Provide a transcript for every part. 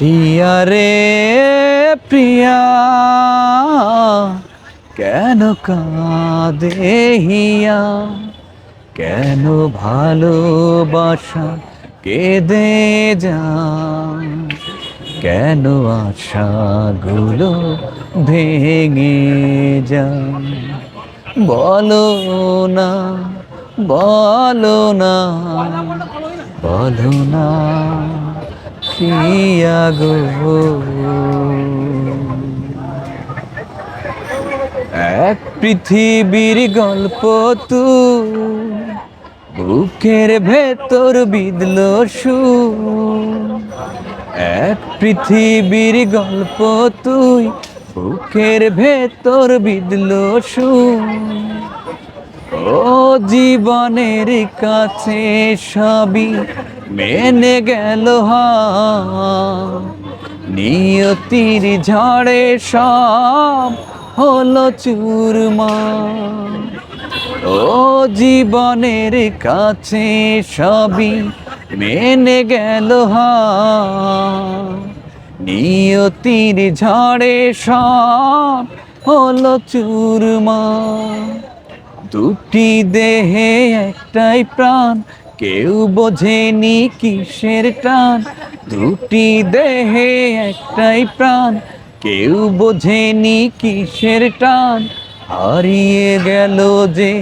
প্রিয়া রে, প্রিয়া। কেন কাঁদে হিয়া? কেন ভালোবাসা কেঁদে যান কেন আশাগুলো ভেঙে যান বলো না বলো না বলো না। প্রিয়া গো? এক পৃথিবীর গল্প তু, বুকের ভেতর বিদল সুর এক পৃথিবীর গল্প তুই, বুকের ভেতর বিদল সুর ও জীবনের কাছে সবই মেনে গেল নিয়তির ঝড়ে সব হলো চুরমা ও জীবনের কাছে সবই মেনে গেল নিয়তির ঝড়ে সব হলো চুরমা দুটি দেহে একটাই প্রাণ, কেউ বোঝেনি কিসের টান। দুটি দেহে একটাই প্রাণ, কেউ বোঝেনি কিসের টান। হারিয়ে গেল যে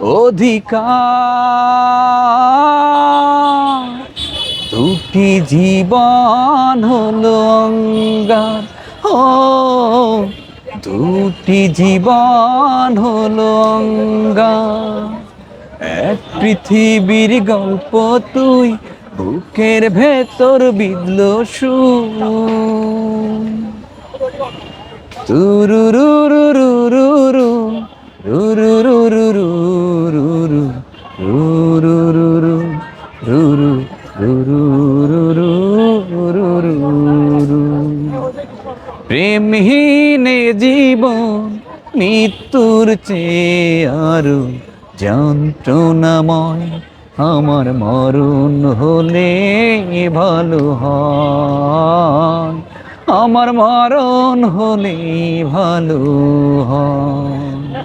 অধিকার। দুটি জীবন হলো অঙ্গার। ও দুটি জীবন হলো অঙ্গার এক পৃথিবীর গল্প তুই বুকের ভেতর বিদল সুর তুরুরুরুরুরুরু, রুরুরুরুরুরু, রুরুরুরু, রুরু, রুরুরুরুরুরু। প্রেমহীনে জীবন, মৃত্যুর চেয়ে আরও যন্ত্রণাময়। আমার মরণ হলে ভালো হয়। আমার মরণ হলে ভালো হয়।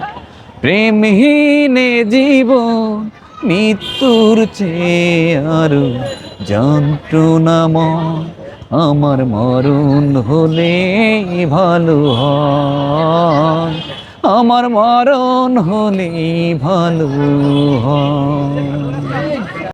প্রেমহীনে জীবন, মৃত্যুর চেয়ে আরও যন্ত্রণাময়। আমার মরণ হলে ভালো হয়। আমার মরণ হলে ভালো হয়।